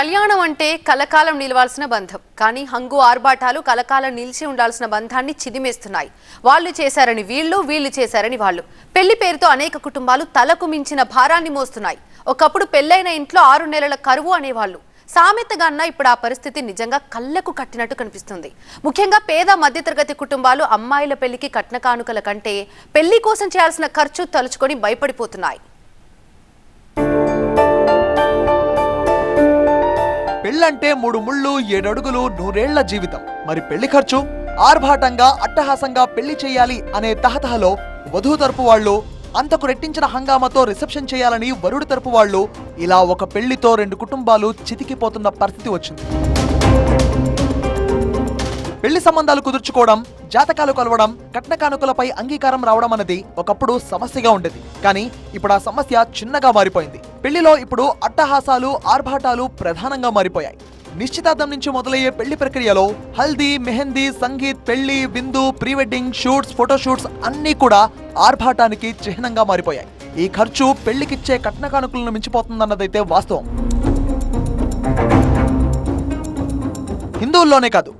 కళ్యాణం అంటే కలకాలం నిలవాల్సిన బంధం. కానీ హంగు ఆర్భాటాలు కలకాలం నిలిచి ఉండాల్సిన బంధాన్ని చిదిమేస్తున్నాయి. వాళ్ళు చేశారని వీళ్ళు వీళ్ళు చేశారని వాళ్ళు. పెళ్ళి పేరుతో అనేక కుటుంబాలు తలకు మించిన భారాన్ని మోస్తున్నాయి. ఒకప్పుడు పెళ్ళైన ఇంట్లో ఆరు నెలల కరువు అనేవాళ్ళు. సామెతగా అన్న ఇప్పుడు ఆ పరిస్థితి నిజంగా కళ్ళకు కట్టినట్టు కనిపిస్తుంది. ముఖ్యంగా పేద మధ్యతరగతి కుటుంబాలు అమ్మాయిల పెళ్ళికి కట్న కానుకల కంటే పెళ్ళి కోసం చేయాల్సిన ఖర్చు తలుచుకొని భయపడిపోతున్నాయి. పెళ్ళంటే మూడు ముళ్ళు ఏడడుగులు నూరేళ్ళ జీవితం. మరి పెళ్ళి ఖర్చు? ఆర్భాటంగా అట్టహాసంగా పెళ్ళి చేయాలి అనే తహతహలో వధువు తరపు వాళ్ళు అంతకు రెట్టించిన హంగామాతో రిసెప్షన్ చేయాలని వరుడు తరపు వాళ్ళు ఇలా ఒక పెళ్ళితో రెండు కుటుంబాలు చితికిపోతున్న పరిస్థితి వచ్చింది. పెళ్ళి సంబంధాలు కుదుర్చుకోవడం జాతకాలు కలవడం కట్న కానుకలపై అంగీకారం రావడం అనేది ఒకప్పుడు సమస్యగా ఉండేది. కానీ ఇప్పుడు ఆ సమస్య చిన్నగా మారిపోయింది. పెళ్ళిలో ఇప్పుడు అట్టహాసాలు ఆర్భాటాలు ప్రధానంగా మారిపోయాయి. నిశ్చితార్థం నుంచి మొదలయ్యే పెళ్ళి ప్రక్రియలో హల్దీ మెహందీ సంగీత్ పెళ్ళి విందు ప్రీ వెడ్డింగ్ షూట్స్ ఫోటోషూట్స్ అన్నీ కూడా ఆర్భాటానికి చిహ్నంగా మారిపోయాయి. ఈ ఖర్చు పెళ్ళికిచ్చే కట్న కానుకలను మించిపోతుందన్నదైతే వాస్తవం. హిందువుల్లోనే కాదు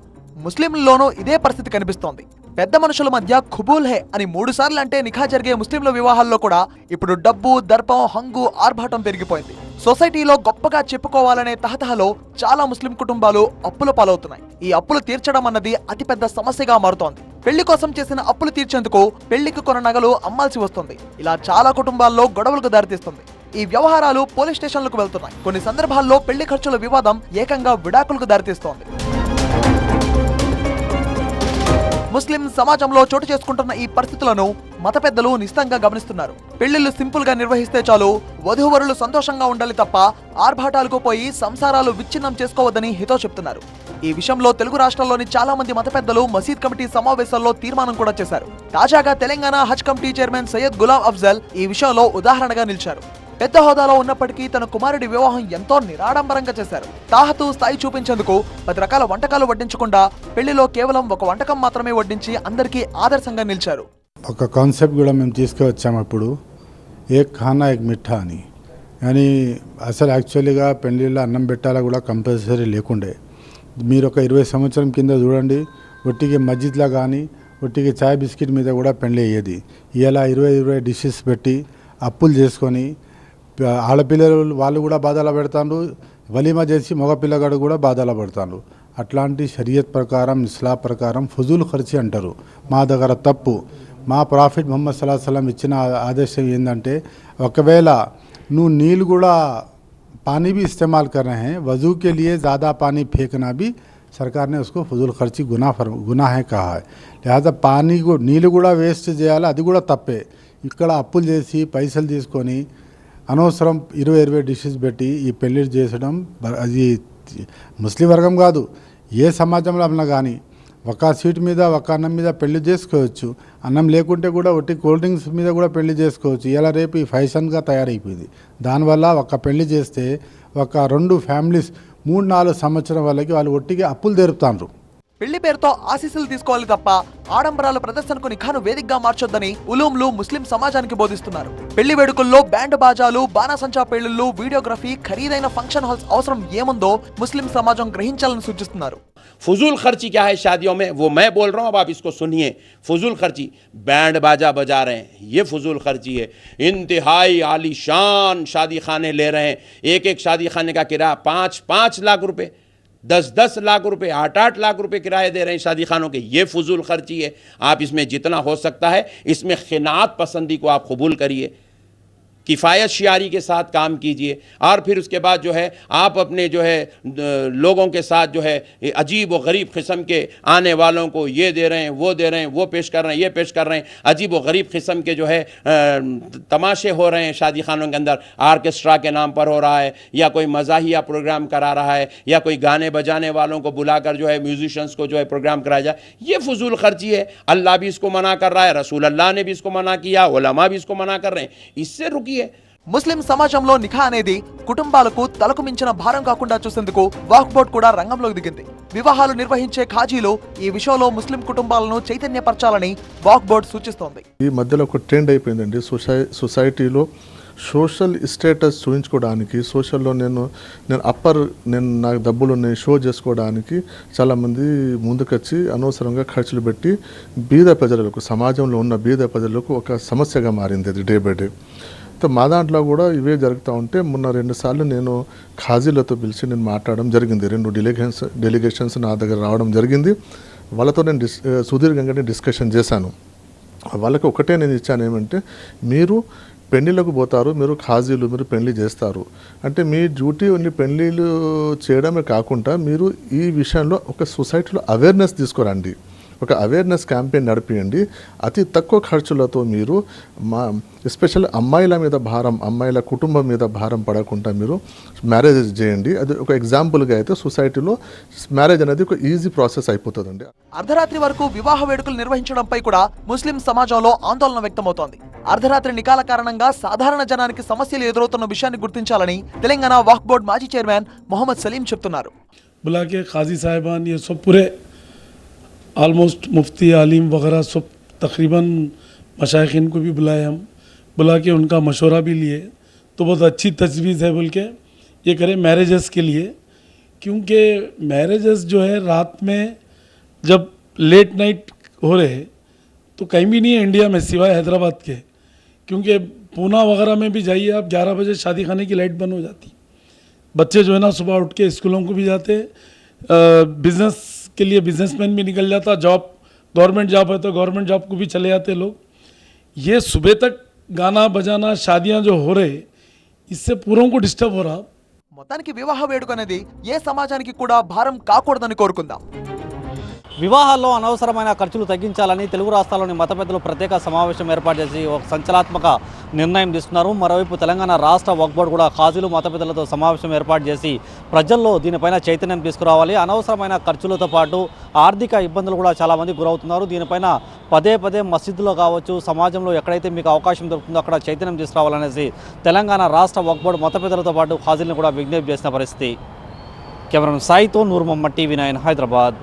ముస్లింల్లోనూ ఇదే పరిస్థితి కనిపిస్తోంది. పెద్ద మనుషుల మధ్య ఖుబూల్ హే అని మూడు సార్లు అంటే నిఖా జరిగే ముస్లింల వివాహాల్లో కూడా ఇప్పుడు డబ్బు దర్పం హంగు ఆర్భాటం పెరిగిపోయింది. సొసైటీలో గొప్పగా చెప్పుకోవాలనే తహతహలో చాలా ముస్లిం కుటుంబాలు అప్పుల పాలవుతున్నాయి. ఈ అప్పులు తీర్చడం అన్నది అతిపెద్ద సమస్యగా మారుతోంది. పెళ్ళి కోసం చేసిన అప్పులు తీర్చేందుకు పెళ్ళికి కొన్న నగలు అమ్మాల్సి వస్తుంది. ఇలా చాలా కుటుంబాల్లో గొడవలకు దారితీస్తుంది. ఈ వ్యవహారాలు పోలీస్ స్టేషన్లకు వెళ్తున్నాయి. కొన్ని సందర్భాల్లో పెళ్ళి ఖర్చుల వివాదం ఏకంగా విడాకులకు దారితీస్తోంది. ముస్లిం సమాజంలో చోటు చేసుకుంటున్న ఈ పరిస్థితులను మత పెద్దలు నిస్తంగా గమనిస్తున్నారు. పెళ్ళిళ్ళు సింపుల్గా నిర్వహిస్తే చాలు వధూవరులు సంతోషంగా ఉండాలి తప్ప ఆర్భాటాలకు పోయి సంసారాలు విచ్ఛిన్నం చేసుకోవద్దని హితో చెప్తున్నారు. ఈ విషయంలో తెలుగు రాష్ట్రాల్లోని చాలా మంది మత పెద్దలు మసీద్ కమిటీ సమావేశాల్లో తీర్మానం కూడా చేశారు. తాజాగా తెలంగాణ హజ్ కమిటీ చైర్మన్ సయ్యద్ గులాం అఫ్జల్ ఈ విషయంలో ఉదాహరణగా నిలిచారు. పెద్ద హోదాలో ఉన్నప్పటికీ తన కుమారుడి వివాహం ఎంతో నిరాడంబరంగా చేశారు. తాహతు స్థాయి చూపించేందుకు పది రకాల వంటకాలు వడ్డించకుండా పెళ్ళిలో కేవలం ఒక వంటకం మాత్రమే వడ్డించి అందరికీ ఆదర్శంగా నిలిచారు. ఒక కాన్సెప్ట్ కూడా మేము తీసుకువచ్చాము అప్పుడు. ఏ ఖానా ఏక్ మిఠా అని. కానీ అసలు యాక్చువల్లీగా పెళ్ళిళ్ళలో అన్నం పెట్టాలా కూడా కంపల్సరీ లేకుండే. మీరు ఒక ఇరవై సంవత్సరం కింద చూడండి ఒట్టికి మస్జిద్లా కానీ ఒట్టికి చాయ్ బిస్కెట్ మీద కూడా పెళ్ళి అయ్యేది. ఇలా ఇరవై ఇరవై డిషెస్ పెట్టి అప్పులు చేసుకొని ఆడపిల్లలు వాళ్ళు కూడా బాధలు పెడతారు వలీమా చేసి మగ పిల్లగాడు కూడా బాధలు పడతారు అట్లాంటి షరియత్ ప్రకారం ఇస్లా ప్రకారం ఫుజూల్ ఖర్చు అంటారు మా దగ్గర తప్పు మా ప్రాఫిట్ ముహమ్మద్ సల్లాహ్ సలం ఇచ్చిన ఆ- ఆదేశం ఏంటంటే ఒకవేళ నువ్వు నీళ్ళు కూడా पानी भी इस्तेमाल कर रहे हैं वज़ू के लिए ज़्यादा पानी फेंकना भी सरकार ने उसको फजूल खर्ची गुना फर गुनाह है कहा है लिहाजा పానీ కూడా నీళ్ళు కూడా వేస్ట్ చేయాలి అది కూడా తప్పే ఇక్కడ అప్పులు చేసి పైసలు తీసుకొని అనవసరం ఇరవై ఇరవై డిషెస్ పెట్టి ఈ పెళ్ళి చేసడం అది ముస్లిం వర్గం కాదు. ఏ సమాజంలో అన్నా కానీ ఒక సీట్ మీద ఒక అన్నం మీద పెళ్ళి చేసుకోవచ్చు. అన్నం లేకుంటే కూడా ఒట్టి కూల్ డ్రింక్స్ మీద కూడా పెళ్ళి చేసుకోవచ్చు. ఇలా రేపు ఈ ఫ్యాషన్గా తయారైపోయింది. దానివల్ల ఒక పెళ్ళి చేస్తే ఒక రెండు ఫ్యామిలీస్ మూడు నాలుగు సంవత్సరం వాళ్ళకి వాళ్ళు ఒట్టిగా అప్పులు తెరుపుతాండ్రు. పెళ్లి పేరుతో ఆశీస్సులు తీసుకోవాలి తప్ప ఆడంబరాల ప్రదర్శనకు నిఖాను వేదికగా మార్చొద్దని ఉలూంలు ముస్లిం సమాజానికి బోధిస్తున్నారు పెళ్లి వేడుకల్లో బ్యాండ్ బాజాలు బాణాసంచా పెళ్లిళ్ళు వీడియోగ్రఫీ ఖరీదైన ఫంక్షన్ హాల్స్ అవసరం ఏముందో ముస్లిం సమాజం గ్రహించాలని సూచిస్తున్నారు फजूल खर्ची क्या है शादियों में वो मैं बोल रहा हूँ अब आप इसको सुनिए फजूल खर्ची बैंड बाजा बजा रहे हैं ये फजूल खर्ची है इंतहाई आलीशान शादी खाने ले रहे हैं एक एक शादी खाने का किराया पाँच पाँच लाख रुपए दस दस लाख रुपए, आठ आठ लाख रुपए किराए दे रहे हैं शादी खानों के। ये फजूल खर्ची है। आप इसमें जितना हो सकता है, इसमें खिनात पसंदी को आप कबूल करिए। किफ़ायत शियारी के साथ काम कीजिए। और फिर उसके बाद जो है, आप अपने जो है लोगों के साथ जो है अजीब व गरीब किस्म के आने वालों को ये दे रहे हैं, वो दे रहे हैं, वो पेश कर रहे हैं, ये पेश कर रहे हैं। अजीब व गरीब किस्म के जो है तमाशे हो रहे हैं शादी खानों के अंदर। आर्केस्ट्रा के नाम पर हो रहा है, या कोई मजाहिया प्रोग्राम करा रहा है, या कोई गाने बजाने वालों को बुलाकर जो है म्यूजिशंस को जो है, प्रोग्राम कराया जाए। ये फजूल खर्ची है। अल्लाह भी इसको मना कर रहा है रसूल अल्लाह ने भी इसको मना किया भी इसको मना कर रहे हैं। इससे रुकिए ముస్లిం సమాజంలో నిఖా అనేది కుటుంబాలకు తలకు మించిన భారం కాకుండా చూసేందుకు వాక్బోర్డ్ కూడా రంగంలోకి దిగింది. వివాహాలు నిర్వహించే ఖాజీలు ఈ విషయంలో ముస్లిం కుటుంబాలను చైతన్యపరచాలని వాక్బోర్డ్ సూచిస్తోంది. ఈ మధ్యలో ఒక ట్రెండ్ అయిపోయిందండి. సొసై సొసైటీలో సోషల్ స్టేటస్ చూపించుకోవడానికి సోషల్లో నేను నేను అప్పర్ నేను నాకు డబ్బులు ఉన్నాయి షో చేసుకోవడానికి చాలామంది ముందుకొచ్చి అనవసరంగా ఖర్చులు పెట్టి బీద ప్రజలకు సమాజంలో ఉన్న బీద ప్రజలకు ఒక సమస్యగా మారింది అది డే బై డే. మా దాంట్లో కూడా ఇవే జరుగుతూ ఉంటే మొన్న రెండుసార్లు నేను ఖాజీలతో పిలిచి నేను మాట్లాడడం జరిగింది. రెండు డెలిగేషన్స్ డెలిగేషన్స్ నా దగ్గర రావడం జరిగింది. వాళ్ళతో నేను డిస్ సుదీర్ఘంగా డిస్కషన్ చేశాను. వాళ్ళకి ఒకటే నేను ఇచ్చాను ఏమంటే మీరు పెళ్ళిళ్ళకు పోతారు మీరు ఖాజీలు మీరు పెళ్ళి చేస్తారు. అంటే మీ డ్యూటీ ఓన్లీ పెళ్ళిళ్ళు చేయడమే కాకుండా మీరు ఈ విషయంలో ఒక సొసైటీలో అవేర్నెస్ తీసుకురండి. ఒక అవేర్నెస్ క్యాంపెయిన్ నడిపియండి అతి తక్కువ ఖర్చులతో మీరు మా ఎస్పెషల్ అమ్మాయిల మీద భారం అమ్మాయిల కుటుంబం మీద భారం పడకుండా మీరు మ్యారేజెస్ చేయండి అది ఒక ఎగ్జాంపుల్గా అయితే సొసైటీలో మ్యారేజ్ అనేది ఒక ఈజీ ప్రాసెస్ అయిపోతుందండి అర్ధరాత్రి వరకు వివాహ వేడుకలు నిర్వహించడంపై కూడా ముస్లిం సమాజంలో ఆందోళన వ్యక్తమవుతోంది అర్ధరాత్రి నికాల కారణంగా సాధారణ జనానికి సమస్యలు ఎదురవుతున్న విషయాన్ని గుర్తించాలని తెలంగాణ వాక్ బోర్డ్ మాజీ చైర్మన్ మొహమ్మద్ సలీం చెప్తున్నారు बुला के काजी साहिबान ये सब पूरे ऑलमोस्ट मुफ्ती आलिम वगैरह सब तकरीबन मशाइन को भी बुलाए हम। बुला के उनका मशवरा भी लिए। तो बहुत अच्छी तजवीज़ है बोल के ये करें मैरिजेस के लिए। क्योंकि मैरिजेस जो है रात में जब लेट नाइट हो रहे तो कहीं भी नहीं है इंडिया में, सिवाय हैदराबाद के। क्योंकि पूना वगैरह में भी जाइए, आप 11 बजे शादी खाने की लाइट बंद हो जाती। बच्चे जो है ना, सुबह उठ के स्कूलों को भी जाते। बिज़नेस के लिए बिजनेसमैन भी निकल जाता जॉब गवर्नमेंट जॉब है तो गवर्नमेंट जॉब को भी चले जाते लोग ये सुबह तक गाना बजाना शादियां जो हो रहे इससे पूरों को डिस्टर्ब हो रहा మొత్తానికి వివాహ వేడుక అనేది ఏ సమాజానికి కూడా భారం కాకూడదని కోరుకుందాం వివాహాల్లో అనవసరమైన ఖర్చులు తగ్గించాలని తెలుగు రాష్ట్రాల్లోని మత పెద్దలు ప్రత్యేక సమావేశం ఏర్పాటు చేసి ఒక సంచలనాత్మక నిర్ణయం తీసుకున్నారు. మరోవైపు తెలంగాణ రాష్ట్ర వక్ఫ్ బోర్డు కూడా ఖాజీలు మత పెద్దలతో సమావేశం ఏర్పాటు చేసి ప్రజల్లో దీనిపైన చైతన్యం తీసుకురావాలి. అనవసరమైన ఖర్చులతో పాటు ఆర్థిక ఇబ్బందులు కూడా చాలామంది గురవుతున్నారు. దీనిపైన పదే పదే మసీదులో కావచ్చు సమాజంలో ఎక్కడైతే మీకు అవకాశం దొరుకుతుందో అక్కడ చైతన్యం తీసుకురావాలనేసి తెలంగాణ రాష్ట్ర వక్ఫ్ బోర్డు మత పెద్దలతో పాటు ఖాజులను కూడా విజ్ఞప్తి చేసిన పరిస్థితి. కెమెరామెన్ సాయితో నూర్ మొహమ్మద్ టీవీ నైన్ హైదరాబాద్.